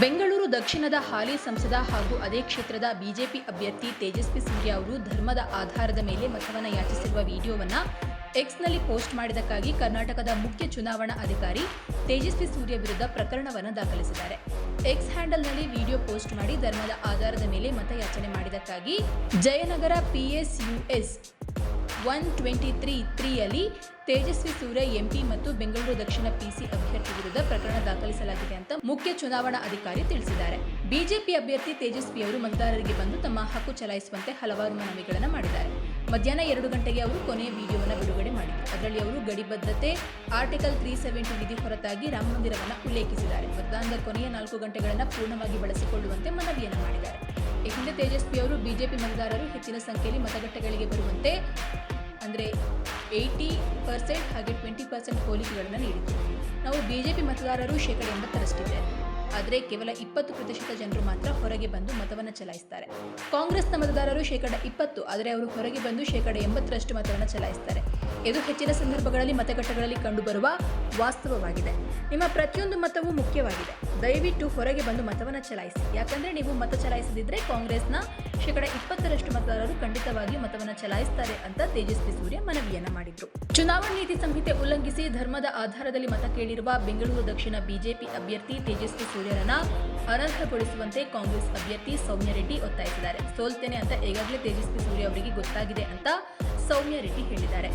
ದಕ್ಷಿಣದ ಹಾಲಿ ಸಂಸದ ಹಾಗೂ ಅದೇ ಕ್ಷೇತ್ರದ ಬಿಜೆಪಿ ಅಭ್ಯರ್ಥಿ ತೇಜಸ್ವಿ ಸೂರ್ಯ ಅವರು ಧರ್ಮದ ಆಧಾರದ ಮೇಲೆ ಮತವನ್ನು ಯಾಚಿಸಿರುವ ವಿಡಿಯೋವನ್ನು ಎಕ್ಸ್ನಲ್ಲಿ ಪೋಸ್ಟ್ ಮಾಡಿದ್ದಕ್ಕಾಗಿ ಕರ್ನಾಟಕದ ಮುಖ್ಯ ಚುನಾವಣಾ ಅಧಿಕಾರಿ ತೇಜಸ್ವಿ ಸೂರ್ಯ ವಿರುದ್ಧ ಪ್ರಕರಣವನ್ನು ದಾಖಲಿಸಿದ್ದಾರೆ. ಎಕ್ಸ್ ಹ್ಯಾಂಡಲ್ನಲ್ಲಿ ವಿಡಿಯೋ ಪೋಸ್ಟ್ ಮಾಡಿ ಧರ್ಮದ ಆಧಾರದ ಮೇಲೆ ಮತಯಾಚನೆ ಮಾಡಿದ್ದಕ್ಕಾಗಿ Jayanagar P S U S one twenty three ತ್ರೀಯಲ್ಲಿ Tejasvi Surya MP ಮತ್ತು ಬೆಂಗಳೂರು ದಕ್ಷಿಣ ಪಿಸಿ ಅಭ್ಯರ್ಥಿ ವಿರುದ್ಧ ಪ್ರಕರಣ ದಾಖಲಿಸಲಾಗಿದೆ ಅಂತ ಮುಖ್ಯ ಚುನಾವಣಾ ಅಧಿಕಾರಿ ತಿಳಿಸಿದ್ದಾರೆ. ಬಿಜೆಪಿ ಅಭ್ಯರ್ಥಿ ತೇಜಸ್ವಿ ಅವರು ಮತದಾರರಿಗೆ ಬಂದು ತಮ್ಮ ಹಕ್ಕು ಚಲಾಯಿಸುವಂತೆ ಹಲವಾರು ಮನವಿಗಳನ್ನು ಮಾಡಿದ್ದಾರೆ. ಮಧ್ಯಾಹ್ನ ಎರಡು ಗಂಟೆಗೆ ಅವರು ಕೊನೆಯ ವಿಡಿಯೋವನ್ನು ಬಿಡುಗಡೆ ಮಾಡಿದರು. ಅದರಲ್ಲಿ ಅವರು ಗಡಿಬದ್ಧತೆ, ಆರ್ಟಿಕಲ್ ತ್ರೀ ಸೆವೆಂಟಿ ವಿಧಿ ಹೊರತಾಗಿ ರಾಮ ಮಂದಿರವನ್ನು ಉಲ್ಲೇಖಿಸಿದ್ದಾರೆ. ಮತದಾನದ ಕೊನೆಯ ನಾಲ್ಕು ಗಂಟೆಗಳನ್ನು ಪೂರ್ಣವಾಗಿ ಬಳಸಿಕೊಳ್ಳುವಂತೆ ಮನವಿಯನ್ನು ಮಾಡಿದ್ದಾರೆ. ಈ ಹಿಂದೆ ತೇಜಸ್ವಿ ಅವರು ಬಿಜೆಪಿ ಮತದಾರರು ಹೆಚ್ಚಿನ ಸಂಖ್ಯೆಯಲ್ಲಿ ಮತಗಟ್ಟೆಗಳಿಗೆ ಬರುವಂತೆ ಅಂದರೆ ಏಯ್ಟಿ ಪರ್ಸೆಂಟ್ ಹಾಗೆ ಟ್ವೆಂಟಿ ಪರ್ಸೆಂಟ್ ಹೋಲಿಕೆಗಳನ್ನು ನೀಡಿತು ನಾವು ಬಿ ಜೆ ಪಿ ಮತದಾರರು ಶೇಕಡ ಎಂಬತ್ತರಷ್ಟಿದೆ ಆದರೆ ಕೇವಲ ಇಪ್ಪತ್ತು ಪ್ರತಿಶತ ಜನರು ಮಾತ್ರ ಹೊರಗೆ ಬಂದು ಮತವನ್ನು ಚಲಾಯಿಸ್ತಾರೆ. ಕಾಂಗ್ರೆಸ್ನ ಮತದಾರರು ಶೇಕಡ ಇಪ್ಪತ್ತು, ಆದರೆ ಅವರು ಹೊರಗೆ ಬಂದು ಶೇಕಡ ಎಂಬತ್ತರಷ್ಟು ಮತವನ್ನು ಚಲಾಯಿಸ್ತಾರೆ. ಇದು ಹೆಚ್ಚಿನ ಸಂದರ್ಭಗಳಲ್ಲಿ ಮತಗಟ್ಟೆಗಳಲ್ಲಿ ಕಂಡುಬರುವ ವಾಸ್ತವವಾಗಿದೆ. ನಿಮ್ಮ ಪ್ರತಿಯೊಂದು ಮತವೂ ಮುಖ್ಯವಾಗಿದೆ. ದಯವಿಟ್ಟು ಹೊರಗೆ ಬಂದು ಮತವನ್ನು ಚಲಾಯಿಸಿ. ಯಾಕಂದರೆ ನೀವು ಮತ ಚಲಾಯಿಸದಿದ್ದರೆ ಕಾಂಗ್ರೆಸ್ನ ಶೇಕಡ ಇಪ್ಪತ್ತರಷ್ಟು ಮತದಾರರು ಖಂಡಿತವಾಗಿ ಮತವನ್ನು ಚಲಾಯಿಸುತ್ತಾರೆ ಅಂತ ತೇಜಸ್ವಿ ಸೂರ್ಯ ಮನವಿಯನ್ನ ಮಾಡಿದ್ರು. ಚುನಾವಣಾ ನೀತಿ ಸಂಹಿತೆ ಉಲ್ಲಂಘಿಸಿ ಧರ್ಮದ ಆಧಾರದಲ್ಲಿ ಮತ ಕೇಳಿರುವ ಬೆಂಗಳೂರು ದಕ್ಷಿಣ ಬಿಜೆಪಿ ಅಭ್ಯರ್ಥಿ ತೇಜಸ್ವಿ ಸೂರ್ಯರನ್ನ ಅನರ್ಹಗೊಳಿಸುವಂತೆ ಕಾಂಗ್ರೆಸ್ ಅಭ್ಯರ್ಥಿ ಸೌಮ್ಯ ರೆಡ್ಡಿ ಒತ್ತಾಯಿಸಿದ್ದಾರೆ. ಸೋಲ್ತೇನೆ ಅಂತ ಈಗಾಗಲೇ ತೇಜಸ್ವಿ ಸೂರ್ಯ ಅವರಿಗೆ ಗೊತ್ತಾಗಿದೆ ಅಂತ ಸೌಮ್ಯ ರೆಡ್ಡಿ ಹೇಳಿದ್ದಾರೆ.